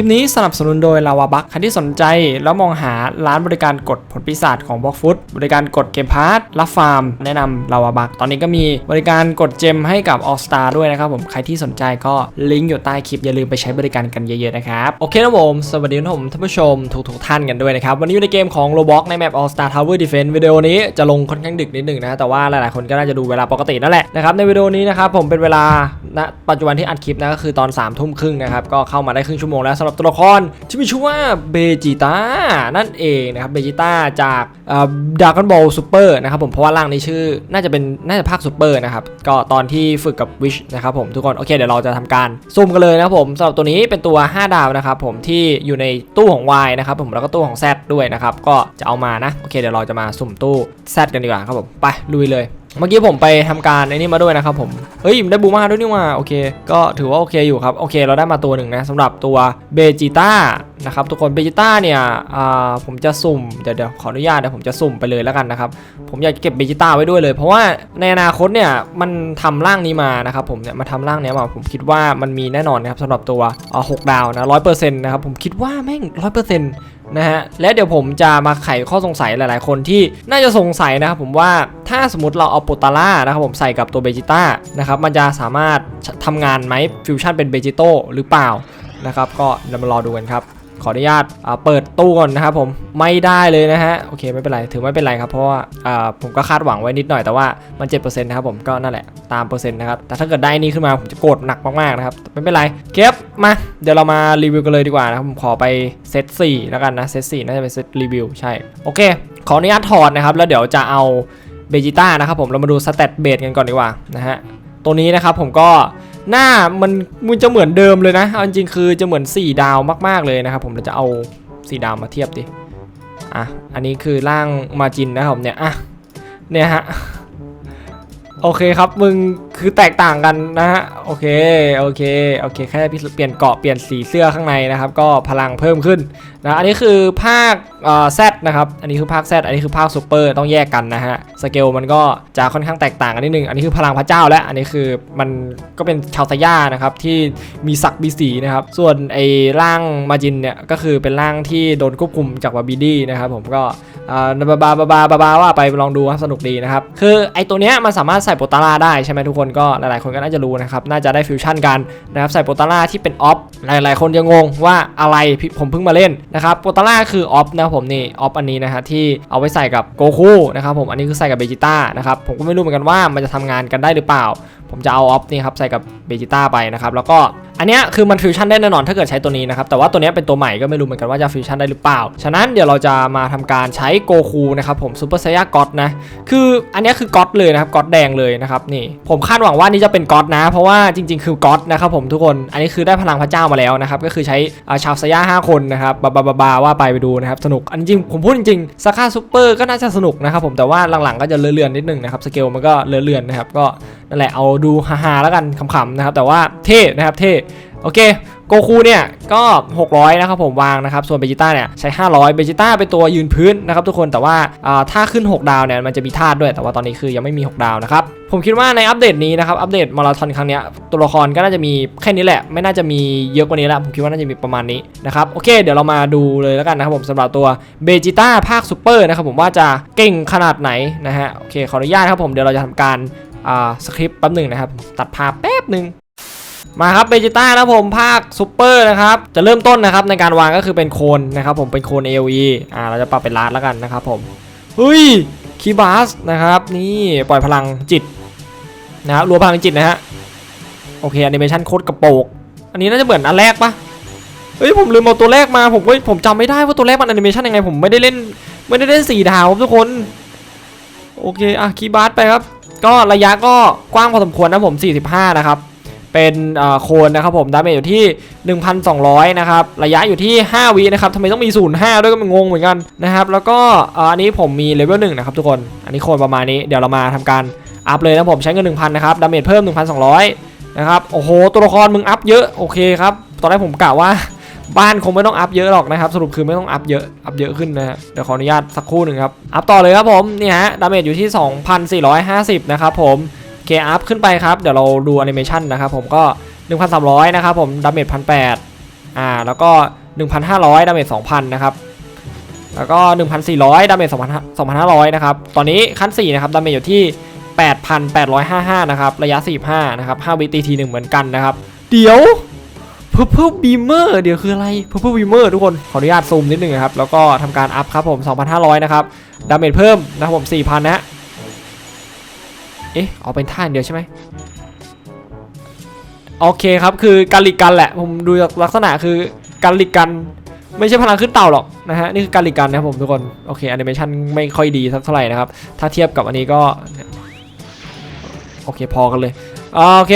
ลิปนี้สนับสนุนโดยลาวาบัคใครที่สนใจแล้วมองหาร้านบริการกดผลปีศาจของบล็อกฟุตบริการกดเกมพาร์ทรับฟาร์ม แนะนำลาวาบัคตอนนี้ก็มีบริการกดเจมให้กับ All Star ด้วยนะครับผมใครที่สนใจก็ลิงก์อยู่ใต้คลิปอย่าลืมไปใช้บริการกันเยอะๆนะครับโอเคนะผมสวัสดีผมท่านผู้ชมทุกๆท่านกันด้วยนะครับวันนี้อยู่ในเกมของ Roblox ในแมป All Star Tower Defense วิดีโอนี้จะลงค่อนข้างดึกนิดหนึ่งนะแต่ว่าหลายๆคนก็น่าจะดูเวลาปกตินั่นแหละนะครับในวิดีโอนี้นะครับผมเป็นเวลาณปัจจุบันที่อัดคลิปนะก็คือตอน3ามทุ่มครึ่งนะครับก็เข้ามาได้ครึ่งชั่วโมงแล้วสำหรับตัวละครที่มีชื่อว่าเบจิต้านั่นเองนะครับเบจิต้าจากดากอนบอลซูเปอร์นะครับผมเพราะว่าร่างนี้ชื่อน่าจะเป็นน่าจะภาคซูเปอร์นะครับก็ตอนที่ฝึกกับวิชนะครับผมทุกคนโอเคเดี๋ยวเราจะทำการซูมกันเลยนะครับผมสำหรับตัวนี้เป็นตัว 5 ดาวนะครับผมที่อยู่ในตู้ของ Y นะครับผมแล้วก็ตู้ของ Z ด้วยนะครับก็จะเอามานะโอเคเดี๋ยวเราจะมาสุ่มตู้ Z กันดีกว่าครับผมไปลุยเลย เมื่อกี้ผมไปทำการไอ้นี่มาด้วยนะครับผมเฮ้ยได้บูมาด้วยนี่ว่าโอเค ก็ถือว่าโอเคอยู่ครับโอเค เราได้มาตัวหนึ่งนะสำหรับตัวเบจิต้า นะครับทุกคนเบจิต้าเนี่ยอ่าผมจะสุ่มเดี๋ยวเดี๋ยวขออนุญาตเดี๋ยวผมจะสุ่มไปเลยแล้วกันนะครับ ผมอยากเก็บเบจิต้าไว้ด้วยเลย เพราะว่าในอนาคตเนี่ยมันทำร่างนี้มานะครับผมเนี่ยมาทำร่างเนี้ยมาผมคิดว่ามันมีแน่นอนนะครับสำหรับตัวหกดาวนะร้อยเปอร์เซ็นต์นะครับผมคิดว่าแม่งร้อยเปอร์เซ็นต์นะฮะและเดี๋ยวผมจะมาไขข้อสงสัยหลายๆ คนที่น่าจะสงสัยนะครับผมว่าถ้าสมมติเราเอาโปตาร่านะครับผมใส่กับตัวเบจิต้านะครับมันจะสามารถทำงานไหมฟิวชั่นเป็นเบจิโตหรือเปล่านะครับก็เรามารอดูกันครับ ขออนุญาตอ่าเปิดตู้ก่อนนะครับผมไม่ได้เลยนะฮะโอเคไม่เป็นไรถือไม่เป็นไรครับเพราะว่าอ่าผมก็คาดหวังไว้นิดหน่อยแต่ว่ามัน7%นะครับผมก็นั่นแหละตามเปอร์เซ็นต์นะครับแต่ถ้าเกิดได้นี่ขึ้นมาผมจะโกรธหนักมากๆนะครับไม่เป็นไรเก็บมาเดี๋ยวเรามารีวิวกันเลยดีกว่านะครับผมขอไปเซต4แล้วกันนะเซต4น่าจะเป็นเซตรีวิวใช่โอเค ขออนุญาตถอดนะครับแล้วเดี๋ยวจะเอาเบจิต้านะครับผมเรามาดูสเตตเบสกันก่อนดีกว่านะฮะตัวนี้นะครับผมก็ หน้ามันมันจะเหมือนเดิมเลยนะเอาจริงคือจะเหมือน 4 ดาวมากๆเลยนะครับผมเราจะเอา 4 ดาวมาเทียบดิอะอันนี้คือร่างมาจินนะครับเนี่ยอะเนี่ยฮะ โอเคครับ มึงคือแตกต่างกันนะฮะ โอเค โอเค โอเค แค่พี่เปลี่ยนเกาะ เปลี่ยนสีเสื้อข้างในนะครับ ก็พลังเพิ่มขึ้นนะ อันนี้คือภาคเอ่อแซดนะครับ อันนี้คือภาคแซดอันนี้คือภาคซูเปอร์ ต้องแยกกันนะฮะ สเกลมันก็จะค่อนข้างแตกต่างกันนิดนึง อันนี้คือพลังพระเจ้าและ อันนี้คือมันก็เป็นชาวซาย่านะครับที่มีศักดิ์มีสีนะครับ ส่วนไอ้ร่างมาจินเนี่ยก็คือเป็นร่างที่โดนควบคุมจากวาบิดี้นะครับผมก็ บาบาบาบาบาบาว่าไปลองดูครับสนุกดีนะครับ คือไอตัวเนี้ยมันสามารถใส่โปตาร่าได้ใช่ไหมทุกคนก็หลายๆคนก็น่าจะรู้นะครับน่าจะได้ฟิวชั่นกันนะครับใส่โปตาร่าที่เป็นออฟหลายๆ คนจะงงว่าอะไรผมเพิ่งมาเล่นนะครับโปตาร่าคือออฟนะผมนี่ออฟอันนี้นะฮะที่เอาไว้ใส่กับโกคูนะครับผมอันนี้คือใส่กับเบจิต้านะครับผมก็ไม่รู้เหมือนกันว่ามันจะทำงานกันได้หรือเปล่า ผมจะเอาออฟนี่ครับใส่กับเบจิต้าไปนะครับแล้วก็ อันนี้คือมันฟิวชั่นได้แน่นอนถ้าเกิดใช้ตัวนี้นะครับ แต่ว่าตัวนี้เป็นตัวใหม่ก็ไม่รู้เหมือนกันว่าจะฟิวชั่นได้หรือเปล่า ฉะนั้นเดี๋ยวเราจะมาทำการใช้โกคูนะครับผมซูเปอร์ไซยาก็อตนะ คืออันนี้คือก็อตเลยนะครับก็อตแดงเลยนะครับนี่ ผมคาดหวังว่านี่จะเป็นก็อตนะ เพราะว่าจริง ๆ คือก็อตนะครับผมทุกคน อันนี้คือได้พลังพระเจ้ามาแล้วนะครับก็คือใช้อาชาวไซยาห้าคนนะครับบาบาบาบาว่าไปไปดูนะครับสนุก อันจริงผมพูดจริงๆสกาซูเปอร์ก็น่าจะสนุกนะครับผมแต่ว่าหลังๆก็จะเลื่อนๆนิดนึงนะครับสเกลมันก็เลื่อนๆนะครับก็นั่นแหละเอาดูฮาๆแล้วกันขำๆนะครับแต่ว่าเท่นะครับเท่ โอเคโกคูเนี่ยก็ 600 นะครับผมวางนะครับ ส่วนเบจิต้าเนี่ยใช้ 500 เบจิต้าเป็นตัวยืนพื้นนะครับทุกคนแต่ว่าถ้าขึ้น 6 ดาวเนี่ยมันจะมีธาตุด้วย แต่ว่าตอนนี้คือยังไม่มี 6 ดาวนะครับ ผมคิดว่าในอัปเดตนี้นะครับ อัปเดตมาราธอนครั้งเนี้ยตัวละครก็น่าจะมีแค่นี้แหละ ไม่น่าจะมีเยอะกว่านี้แล้วผมคิดว่าน่าจะมีประมาณนี้นะครับโอเค เดี๋ยวเรามาดูเลยแล้วกันนะครับผมสำหรับตัวเบจิต้าภาคซูเปอร์นะครับผมว่าจะเก่งขนาดไหนนะฮะโอเคขออนุญาตครับผมเดี๋ยวเราจะทำการสคริปต์แป๊บหนึ่งนะครับตัดภาพแป๊บหนึ่ง มาครับเบจิต้านะผมภาคซูเปอร์นะครับ จะเริ่มต้นนะครับในการวางก็คือเป็นโคนนะครับผมเป็นโคน AOE อ่าเราจะปรับเป็นลาดแล้วกันนะครับผมเฮ้ยคีบาสนะครับนี่ปล่อยพลังจิตนะครับรัวพลังจิตนะฮะโอเคแอนิเมชันโคตรกระโปกอันนี้น่าจะเหมือนอันแรกปะเฮ้ยผมลืมเอาตัวแรกมาผมก็ผมจำไม่ได้ว่าตัวแรกมันแอนิเมชันยังไงผมไม่ได้เล่นไม่ได้เล่นสี่ดาวครับทุกคนโอเคอะคีบาร์ไปครับ ก็ระยะก็กว้างพอสมควรนะผม 45 นะครับ เป็นโคนนะครับผมดาเมจอยู่ที่ 1,200 นะครับ ระยะอยู่ที่ 5วินะครับทำไมต้องมี 05 ด้วยก็มันงงเหมือนกันนะครับ แล้วก็อันนี้ผมมีเลเวล1นะครับทุกคน อันนี้โคนประมาณนี้เดี๋ยวเรามาทำการอัพเลยนะผมใช้เงิน 1,000 นะครับ ดาเมจเพิ่ม 1,200 นะครับ โอ้โห ตัวละครมึงอัพเยอะ โอเคครับ ตอนแรกผมกะว่าบ้านคงไม่ต้องอัพเยอะหรอกนะครับ สรุปคือไม่ต้องอัพเยอะ อัพเยอะขึ้นนะฮะเดี๋ยวขออนุญาตสักครู่หนึ่งครับ อัพต่อเลยครับผม นี่ฮะ ดาเมจอยู่ที่ 2,450 นะครับผม เคอัพขึ้นไปครับ เดี๋ยวเราดูแอนิเมชันนะครับผมก็ 1,300 นะครับผมดาเมจ1,800อ่าแล้วก็ 1,500ดาเมจ2,000 นะครับ แล้วก็ 1,400ดาเมจ2,500 นะครับ ตอนนี้ขั้น 4 นะครับดาเมจอยู่ที่ 8,855 นะครับ ระยะ 45 นะครับ5วิตีทีหนึ่งเหมือนกันนะครับ เดี๋ยว Purple Beamer เดี๋ยวคืออะไร Purple Beamer ทุกคน ขออนุญาตซูมนิดนึงนะครับ แล้วก็ทำการอัพครับผม 2,500 นะครับดาเมจเพิ่มนะครับผม 4,000 นะฮะ เอ๊ะเอาเป็นท่าเดียวใช่ไหมโอเคครับคือการหลิกกันแหละ ผมดูจากลักษณะคือการหลิกกัน ไม่ใช่พลังขึ้นเต่าหรอกนะฮะนี่คือการหลิกกันนะครับผมทุกคนโอเคแอนิเมชันไม่ค่อยดีสักเท่าไหร่นะครับ ถ้าเทียบกับอันนี้ก็โอเคพอกันเลยโอเค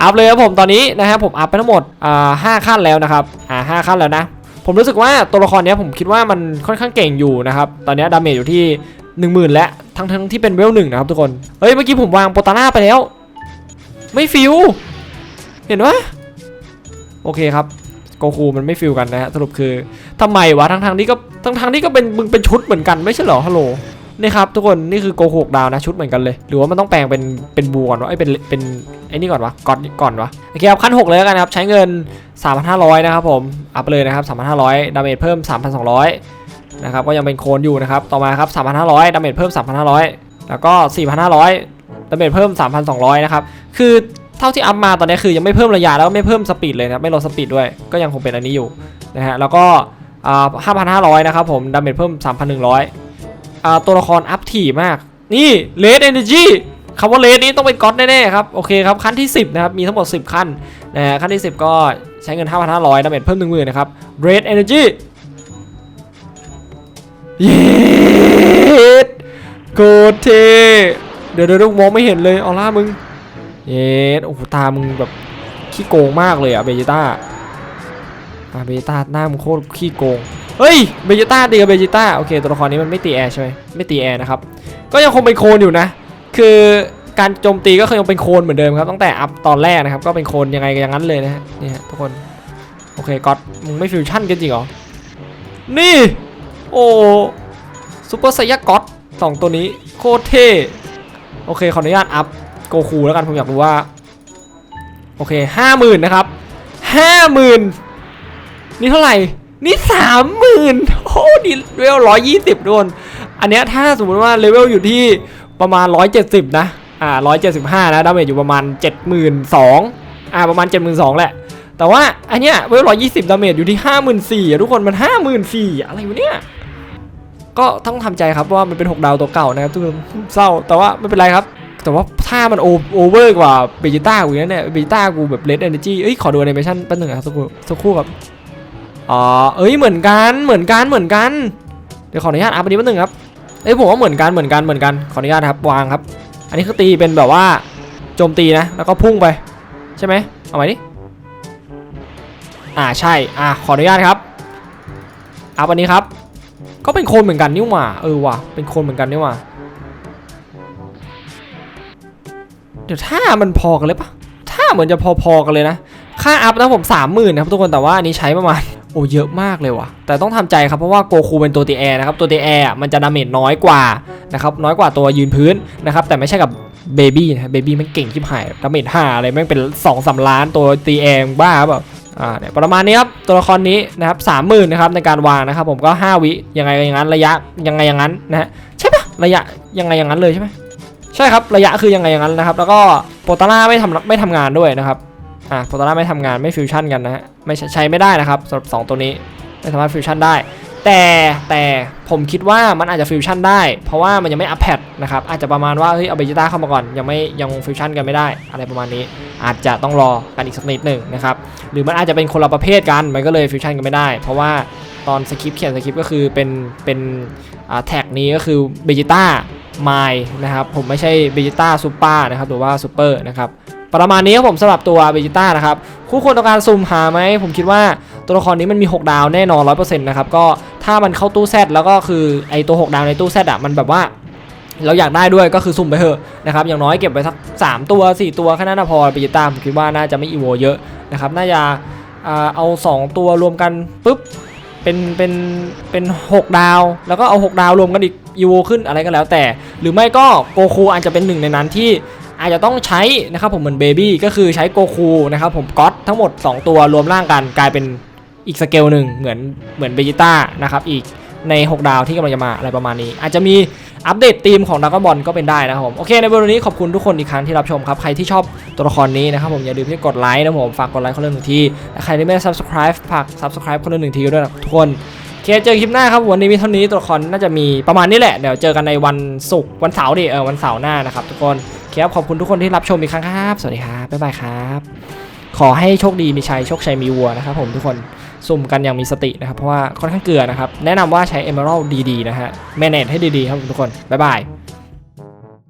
อัพเลยครับผมตอนนี้นะครับผมอัพไปทั้งหมดอ่าห้าขั้นแล้วนะครับอ่าห้าขั้นแล้วนะ ผมรู้สึกว่าตัวละครนี้ผมคิดว่ามันค่อนข้างเก่งอยู่นะครับตอนนี้ดาเมจอยู่ที่ 1 0,000และทั้งทั้งที่เป็นเวลหนึ่งนะครับทุกคน เฮ้ย เมื่อกี้ผมวางโปตาน่าไปแล้ว ไม่ฟิว เห็นไหมโอเคครับโกคูมันไม่ฟิลกันนะฮะสรุปคือทำไมวะทั้งทางๆที่ก็ทั้งทางๆที่ก็เป็นมึงเป็นชุดเหมือนกันไม่ใช่เหรอฮัลโหลนี่ครับทุกคนนี่คือโกหกดาวนะชุดเหมือนกันเลย หรือว่ามันต้องแปลงเป็นเป็นบูก่อนวะไอ้เป็นเป็นไอ้นี่ก่อนวะก่อนก่อนวะโอเคครับขั้น 6 เลยกันนะครับใช้เงิน 3,500 นะครับผมอัพไปเลยนะครับ 3,500 ดาเมจเพิ่ม 3,200 นะครับก็ยังเป็นโคนอยู่นะครับต่อมาครับ3,500ดาเมจเพิ่ม 3,500 แล้วก็ 4,500ดาเมจเพิ่ม 3,200 นะครับคือเท่าที่อัพมาตอนนี้คือยังไม่เพิ่มระยะแล้วก็ไม่เพิ่มสปีดเลยนะไม่ลดสปีดด้วยก็ยังคงเป็นอันนี้อยู่นะฮะแล้วก็อ่า5,500 นะครับผมดาเมจเพิ่ม 3,100อ่าตัวละครอัพถี่มาก นี่เลดเอเนจีคำว่าเลดนี้ต้องเป็นก๊อตแน่ๆครับโอเคครับขั้นที่ 10 นะครับ มีทั้งหมด 10 ขั้นนะฮะขั้นที่ 10 ก็ใช้เงิน 5,500ดาเมจเพิ่ม 10,000นะครับ Red Energy ย็ดโกดเทเดี๋ยวเดี๋ยวมองไม่เห็นเลยออร่ามึง เย็ดโอ้โหตามึงแบบขี้โกงมากเลยอะเบจิต้าอะเบจิต้าหน้ามึงโคตรขี้โกง เฮ้ยเบจิต้าตีกับเบจิต้าโอเคตัวละครนี้มันไม่ตีแอร์ใช่ไหมไม่ตีแอร์นะครับ ก็ยังคงเป็นโคลนอยู่นะ คือการโจมตีก็ยังเป็นโคลนเหมือนเดิมครับตั้งแต่อัพตอนแรกนะครับก็เป็นโคลนยังไงก็อย่างนั้นเลยนะฮะนี่ฮะทุกคนโอเคก๊อตมึงไม่ฟิวชั่นกันจริงเหรอนี่ โอ้ซูเปอร์ไซยาก๊อตสองตัวนี้โคตรเท่โอเคขออนุญาตอัพโกคูแล้วกันผมอยากรู้ว่า โอเคห้าหมื่นนะครับห้าหมื่นนี่เท่าไหร่ นี่สามหมื่นโอ้ดีเลเวลร้อยยี่สิบโดนอันเนี้ยถ้าสมมติว่าเลเวลอยู่ที่ประมาณร้อยเจ็ดสิบนะอ่าร้อยเจ็ดสิบห้านะดาเมจอยู่ประมาณเจ็ดหมื่นสองอ่าประมาณเจ็ดหมื่นสองแหละ แต่ว่าอันเนี้ยเวลร้อยยี่สิบดาเมจอยู่ที่ห้าหมื่นสี่ทุกคนมันห้าหมื่นสี่อะไรวะเนี่ย ก็ต้องทำใจครับว่ามันเป็น 6 ดาวตัวเก่านะครับทุกคนเศร้าแต่ว่าไม่เป็นไรครับ แต่ว่าถ้ามันโอโอเวอร์กว่าเบจิต้ากูเนี่ยเบจิต้ากูแบบเลดเอเนจีเอ้ยขอดูแอนิเมชั่นแป๊บนึงครับสักครู่สักครู่ครับอ๋อเอ้ยเหมือนกันเหมือนกันเหมือนกันเดี๋ยวขออนุญาตอัพอันนี้แป๊บนึงครับเอ้ยผมว่าเหมือนกันเหมือนกันเหมือนกันขออนุญาตครับวางครับ อันนี้คือตีเป็นแบบว่าโจมตีนะ แล้วก็พุ่งไป ใช่ไหมเอาไหมดิอ่าใช่อ่าขออนุญาตครับอัพอันนี้ครับ ก็เป็นคนเหมือนกันนี่หว่า เออว่ะ เป็นคนเหมือนกันนี่หว่า เดี๋ยวถ้ามันพอกันเลยปะถ้าเหมือนจะพอๆกันเลยนะ ค่าอัพนะผมสามหมื่นนะครับทุกคน แต่ว่าอันนี้ใช้ประมาณ โอ้เยอะมากเลยว่ะ แต่ต้องทำใจครับ เพราะว่าโกคูเป็นตัวตีแอร์นะครับ ตัวตีแอร์มันจะดาเมจน้อยกว่านะครับ น้อยกว่าตัวยืนพื้นนะครับ แต่ไม่ใช่กับ เบบี้นะเบบี้มันเก่งชิบหายดาเมจห้าอะไรแม่งเป็น2องสาล้านตัวตีแอร์บ้าเปล่าอ่าเนี่ยประมาณนี้ครับตัวละครนี้นะครับสามหมื่นนะครับในการวางนะครับผมก็ 5 วิยังไงอย่างนั้นระยะยังไงอย่างนั้นนะฮะใช่ปะระยะยังไงอย่างนั้นเลยใช่ไหมใช่ครับระยะคือยังไงอย่างนั้นนะครับ แล้วก็โปรตาร่าไม่ทำไม่ทำงานด้วยนะครับอ่าโปรตาร่าไม่ทำงานไม่ฟิวชั่นกันนะฮะไม่ใช้ใช้ไม่ได้นะครับสำหรับสองตัวนี้ไม่สามารถฟิวชั่นได้ แต่แต่ผมคิดว่ามันอาจจะฟิวชั่นได้ เพราะว่ามันยังไม่อัปเดตนะครับอาจจะประมาณว่าเฮ้ยเอาเบจิต้าเข้ามาก่อน ยังไม่ยังฟิวชั่นกันไม่ได้ อะไรประมาณนี้ อาจจะต้องรอกันอีกสักนิดหนึ่งนะครับหรือมันอาจจะเป็นคนละประเภทกันมันก็เลยฟิวชั่นกันไม่ได้ เพราะว่าตอนสคริปต์เขียนสคริปต์ก็คือเป็นเป็นอ่าแท็กนี้ก็คือเบจิต้าไมนะครับผมไม่ใช่เบจิต้าซูเปอร์นะครับหรือว่าซูเปอร์นะครับประมาณนี้ครับผมสำหรับตัวเบจิต้านะครับคู่คนต้องการซูมหาไหมผมคิดว่าตัวละครนี้มันมี 6 ดาวแน่นอน 100%นะครับก็ ถ้ามันเข้าตู้แซดแล้วก็คือไอตัว 6 ดาวในตู้แซดอะมันแบบว่าเราอยากได้ด้วยก็คือซุ่มไปเถอะนะครับอย่างน้อยเก็บไปสัก 3 ตัว 4 ตัวแค่นั้นพอเบจิต้าผมคิดว่าน่าจะไม่อีโวเยอะนะครับน่าจะอ่าเอา 2 ตัวรวมกันปุ๊บเป็นเป็นเป็น6ดาว แล้วก็เอา 6 ดาวรวมกันอีกอีโวขึ้นอะไรก็แล้วแต่ หรือไม่ก็โกคูอาจจะเป็นหนึ่งในนั้นที่อาจจะต้องใช้นะครับผมเหมือนเบบี้ก็คือใช้โกคูนะครับผมก๊อตทั้งหมด 2 ตัวรวมร่างกันกลายเป็น อีกสเกลหนึ่งเหมือนเหมือนเบจิต้านะครับอีกใน 6 ดาวที่กำลังจะมาอะไรประมาณนี้ อาจจะมีอัปเดตทีมของด r กบอลก็เป็นได้นะครับผมโอเคในวันนี้ขอบคุณทุกคนอีกครั้งที่รับชมครับ ใครที่ชอบตัวละครนี้นะครับผมอย่าลืมที่กดไลค์นะผม ฝากกดไลค์คนละหนึ่งทีและใครที่ไม่ได้ subscribe ฝาก subscribe คนละหนึ่งทีด้วยนะทุกคนโอเคเจอคลิปหน้าครับวันนี้มีเท่านี้ตัวละครน่าจะมีประมาณนี้แหละเดี๋ยวเจอกันในวันศุกร์วันเสาร์ดิเออวันเสาร์หน้านะครับทุกคนโอเคครับขอบคุณทุกคนที่รับชมอีกครั้งครับ สวัสดีครับบ๊ายบายครับ ขอให้โชคดีมีชัยโชคชัยมีวัวนะครับผมทุกคน สุ่มกันอย่างมีสตินะครับ เพราะว่าค่อนข้างเกลือนะครับ แนะนำว่าใช้ Emerald ดีๆนะฮะ แมเนจให้ดีๆครับทุกคน บ๊ายบาย